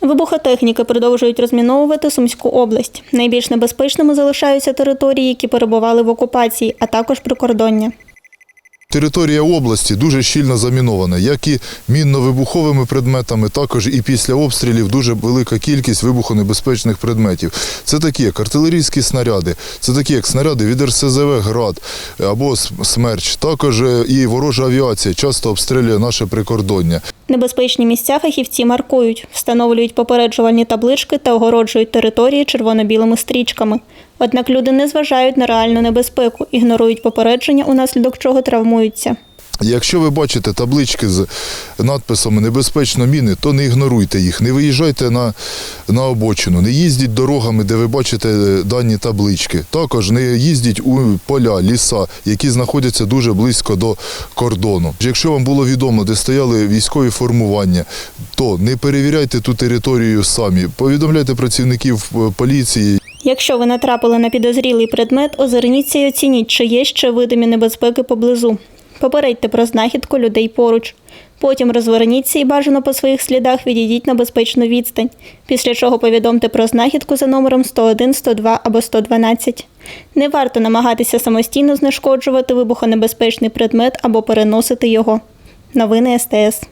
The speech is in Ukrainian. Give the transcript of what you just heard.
Вибухотехніки продовжують розміновувати Сумську область. Найбільш небезпечними залишаються території, які перебували в окупації, а також прикордоння. Територія області дуже щільно замінована, як і мінно-вибуховими предметами, також і після обстрілів дуже велика кількість вибухонебезпечних предметів. Це такі як артилерійські снаряди, це такі як снаряди від РСЗВ «Град» або «Смерч». Також е, і ворожа авіація часто обстрілює наше прикордоння. Небезпечні місця фахівці маркують, встановлюють попереджувальні таблички та огороджують території червоно-білими стрічками. Однак люди не зважають на реальну небезпеку, ігнорують попередження, унаслідок чого травмуються. Якщо ви бачите таблички з надписами Небезпечно міни, то не ігноруйте їх, не виїжджайте на, на обочину, не їздіть дорогами, де ви бачите е, дані таблички. Також не їздіть у поля, ліса, які знаходяться дуже близько до кордону. Якщо вам було відомо, де стояли військові формування, то не перевіряйте ту територію самі. Повідомляйте працівників е, поліції, Якщо ви натрапили на підозрілий предмет, озирніться і оцініть, чи є ще видимі небезпеки поблизу. Попередьте про знахідку людей поруч. Потім розверніться і бажано по своїх слідах відійдіть на безпечну відстань, після чого повідомте про знахідку за номером 101, 102 або 112. Не варто намагатися самостійно знешкоджувати вибухонебезпечний предмет або переносити його. Новини СТС.